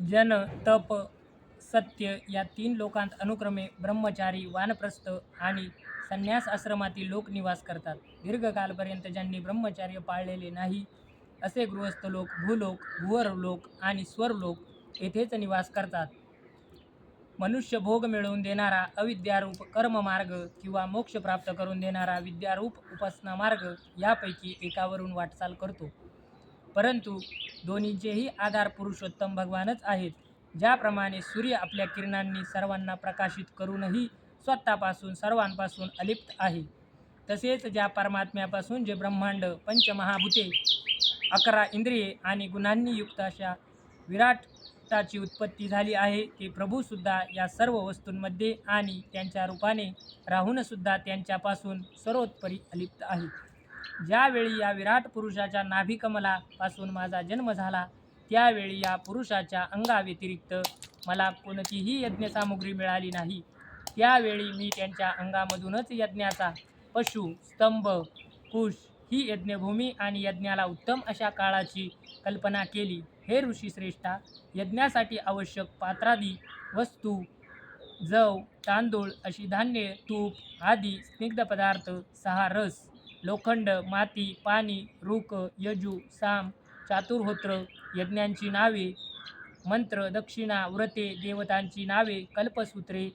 जन तप सत्य या तीन लोकांत अनुक्रमे ब्रह्मचारी वानप्रस्थ आणि संन्यास आश्रमातील लोक निवास करतात. दीर्घकालपर्यंत ज्यांनी ब्रह्मचर्य पाळलेले नाही असे गृहस्थ लोक भूलोक भुवरलोक आणि स्वरलोक येथेच निवास करतात. मनुष्य भोग मिळवून देणारा अविद्यारूप कर्ममार्ग किंवा मोक्ष प्राप्त करून देणारा विद्यारूप उपासना मार्ग यापैकी एकावरून वाटचाल करतो. परंतु दोन्हीचेही आधार पुरुषोत्तम भगवानच आहेत. ज्याप्रमाणे सूर्य आपल्या किरणांनी सर्वांना प्रकाशित करूनही स्वतःपासून सर्वांपासून अलिप्त आहे. तसेच ज्या परमात्म्यापासून जे ब्रह्मांड पंचमहाभूते अकरा इंद्रिये आणि गुणांनी युक्त अशा विराटाची उत्पत्ती झाली आहे ते प्रभूसुद्धा या सर्व वस्तूंमध्ये आणि त्यांच्या रूपाने राहूनसुद्धा त्यांच्यापासून सर्वोत्परी अलिप्त आहेत. ज्यावेळी या विराट पुरुषाच्या नाभिकमलापासून माझा जन्म झाला त्यावेळी या पुरुषाच्या अंगाव्यतिरिक्त मला कोणतीही यज्ञसामुग्री मिळाली नाही. त्यावेळी मी त्यांच्या अंगामधूनच यज्ञाचा पशु स्तंभ कुश ही यज्ञभूमी आणि यज्ञाला उत्तम अशा काळाची कल्पना केली. हे ऋषी श्रेष्ठा यज्ञासाठी आवश्यक पात्रादी वस्तू जव तांदूळ अशी धान्ये तूप आदी स्निग्ध पदार्थ सहा रस लोखंड माती पाणी रूक यजू साम चातुर्होत्र यज्ञांची नावे मंत्र दक्षिणा व्रते देवतांची नावे कल्पसूत्रे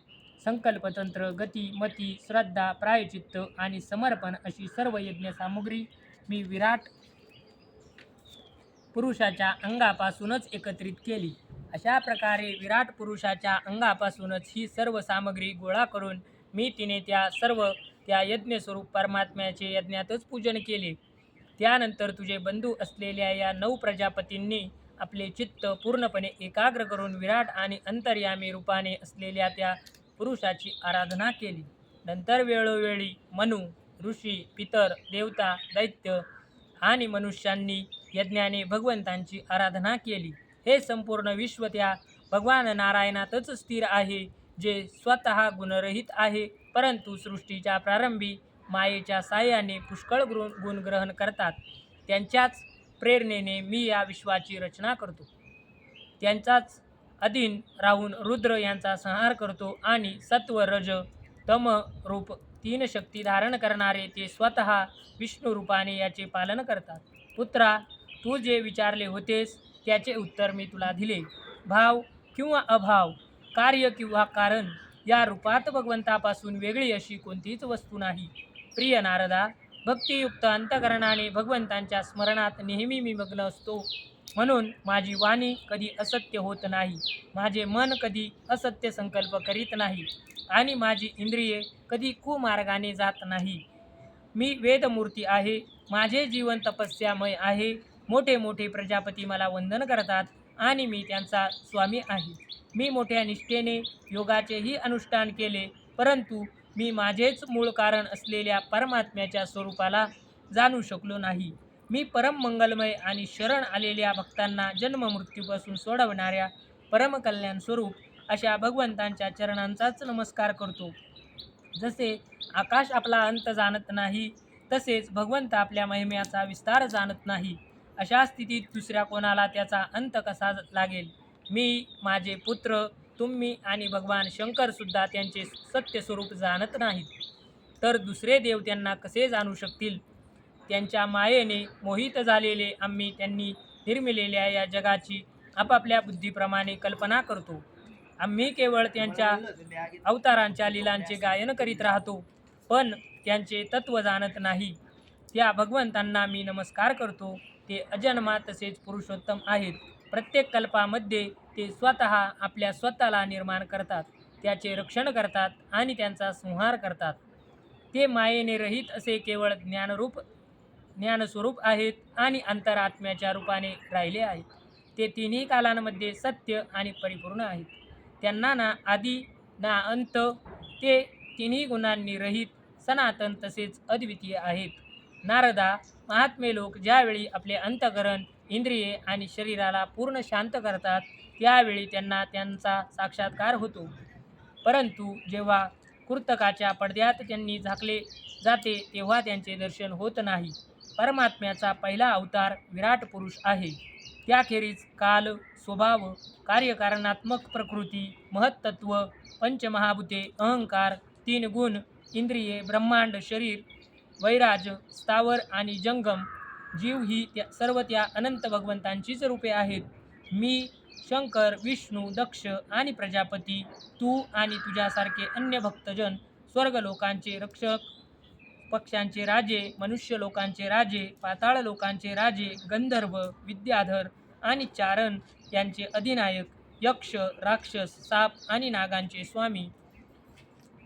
संकल्पतंत्र गती मती श्रद्धा प्रायचित्त आणि समर्पण अशी सर्व यज्ञ सामुग्री मी विराट पुरुषाच्या अंगापासूनच एकत्रित केली. अशा प्रकारे विराट पुरुषाच्या अंगापासूनच ही सर्व सामग्री गोळा करून मी तिने त्या सर्व त्या यज्ञस्वरूप परमात्म्याचे यज्ञातच पूजन केले. त्यानंतर तुझे बंधू असलेल्या या नऊ प्रजापतींनी आपले चित्त पूर्णपणे एकाग्र करून विराट आणि अंतर्यामी रूपाने असलेल्या त्या पुरुषाची आराधना केली. नंतर वेळोवेळी मनु ऋषी पितर देवता दैत्य आणि मनुष्यांनी यज्ञाने भगवंतांची आराधना केली. हे संपूर्ण विश्व त्या भगवान नारायणातच स्थिर आहे. जे स्वतः गुणरहित आहे परंतु सृष्टीच्या प्रारंभी मायेच्या साह्याने पुष्कळ गुण गुणग्रहण करतात. त्यांच्याच प्रेरणेने मी या विश्वाची रचना करतो. त्यांचाच अधीन राहून रुद्र यांचा संहार करतो आणि सत्व रज तम रूप तीन शक्ती धारण करणारे ते स्वतः विष्णू रूपाने याचे पालन करतात. पुत्रा तू जे विचारले होतेस त्याचे उत्तर मी तुला दिले. भाव किंवा अभाव कार्य किंवा कारण या रूपात भगवंतापासून वेगळी अशी कोणतीच वस्तू नाही. प्रिय नारदा भक्तियुक्त अंतकरणाने भगवंतांच्या स्मरणात नेहमी मी मग्न असतो. म्हणून माझी वाणी कधी असत्य होत नाही. माझे मन कधी असत्य संकल्प करीत नाही. आणि माझी इंद्रिये कधी कुमार्गाने जात नाही. मी वेदमूर्ती आहे. माझे जीवन तपस्यामय आहे. मोठे मोठे प्रजापती मला वंदन करतात. आणि मी त्यांचा स्वामी आहे. मी मोठ्या निष्ठेने योगाचेही अनुष्ठान केले परंतु मी माझेच मूळ कारण असलेल्या परमात्म्याच्या स्वरूपाला जाणू शकलो नाही. मी परम मंगलमय आणि शरण आलेल्या भक्तांना जन्ममृत्यूपासून सोडवणाऱ्या परमकल्याण स्वरूप अशा भगवंतांच्या चरणांचाच नमस्कार करतो. जसे आकाश आपला अंत जाणत नाही तसेच भगवंत आपल्या महिम्याचा विस्तार जाणत नाही. अशा स्थितीत दुसऱ्या कोणाला त्याचा अंत कसा लागेल? मी माझे पुत्र तुम्ही आणि भगवान शंकरसुद्धा त्यांचे सत्य स्वरूप जाणत नाहीत. तर दुसरे देव त्यांना कसे जाणू शकतील? त्यांच्या मायेने मोहित झालेले आम्ही त्यांनी निर्मिलेल्या या जगाची आपापल्या बुद्धीप्रमाणे कल्पना करतो. आम्ही केवळ त्यांच्या अवतारांच्या लीलांचे गायन करीत राहतो पण त्यांचे तत्त्व जाणत नाही. त्या भगवंतांना मी नमस्कार करतो. ते अजन्मा तसेच पुरुषोत्तम आहेत. प्रत्येक कल्पामध्ये ते स्वतः आपल्या स्वतःला निर्माण करतात. त्याचे रक्षण करतात आणि त्यांचा संहार करतात. ते मायेने रहित असे केवळ ज्ञानरूप ज्ञानस्वरूप आहेत आणि अंतरात्म्याच्या रूपाने राहिले आहेत. ते तिन्ही कालांमध्ये सत्य आणि परिपूर्ण आहेत. त्यांना ना आदी ना अंत ते तिन्ही गुणांनी रहित सनातन तसेच अद्वितीय आहेत. नारदा महात्मे लोक ज्यावेळी आपले अंतकरण इंद्रिये आणि शरीराला पूर्ण शांत करतात त्यावेळी त्यांना त्यांचा साक्षात्कार होतो. परंतु जेव्हा कृतकाच्या पडद्यात त्यांनी झाकले जाते तेव्हा त्यांचे दर्शन होत नाही. परमात्म्याचा पहिला अवतार विराट पुरुष आहे. त्याखेरीज काल स्वभाव कार्यकारणात्मक प्रकृती महत्त्व पंचमहाभूते अहंकार तीन गुण इंद्रिये ब्रह्मांड शरीर वैराज स्थावर आणि जंगम जीव ही त्या सर्व त्या अनंत भगवंतांचीच रूपे आहेत. मी शंकर विष्णू दक्ष आणि प्रजापती तू आणि तुझ्यासारखे अन्य भक्तजन स्वर्ग लोकांचे रक्षक पक्ष्यांचे राजे मनुष्य लोकांचे राजे पाताळ लोकांचे राजे गंधर्व विद्याधर आणि चारण यांचे अधिनायक यक्ष राक्षस साप आणि नागांचे स्वामी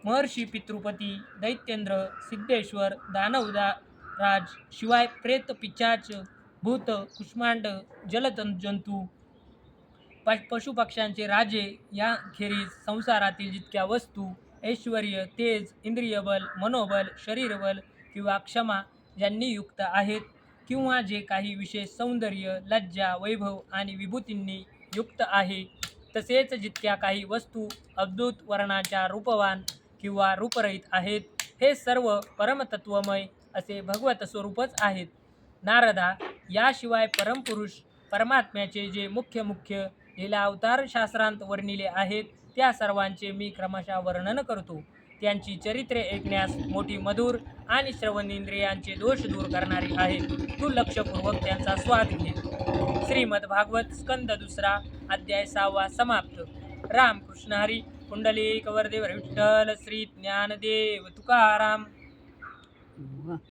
महर्षी पितृपती दैत्येंद्र सिद्धेश्वर दानवदा राज शिवाय प्रेत पिचाच भूत कुष्मांड जलतन जंतू प पशुपक्ष्यांचे राजे याखेरीज संसारातील जितक्या वस्तू ऐश्वर तेज इंद्रियबल मनोबल शरीरबल किंवा क्षमा ज्यांनी युक्त आहेत किंवा जे काही विशेष सौंदर्य लज्जा वैभव आणि विभूतींनी युक्त आहे तसेच जितक्या काही वस्तू अद्भुत वर्णाच्या रूपवान किंवा रूपरहित आहेत हे सर्व परमतत्वमय असे भगवत स्वरूपच आहेत. नारदा याशिवाय परमपुरुष परमात्म्याचे जे मुख्य मुख्य लीला अवतार शास्त्रांत वर्णिले आहेत त्या सर्वांचे मी क्रमशः वर्णन करतो. त्यांची चरित्रे ऐकण्यास मोठी मधुर आणि श्रवणेंद्रियांचे दोष दूर करणारी आहेत. तू लक्षपूर्वक त्यांचा स्वाद घे. श्रीमद भागवत स्कंद दुसरा अध्याय सहावा समाप्त. रामकृष्ण हरी कुंडली कवरदेव विठ्ठल श्री ज्ञानदेव तुकाराम.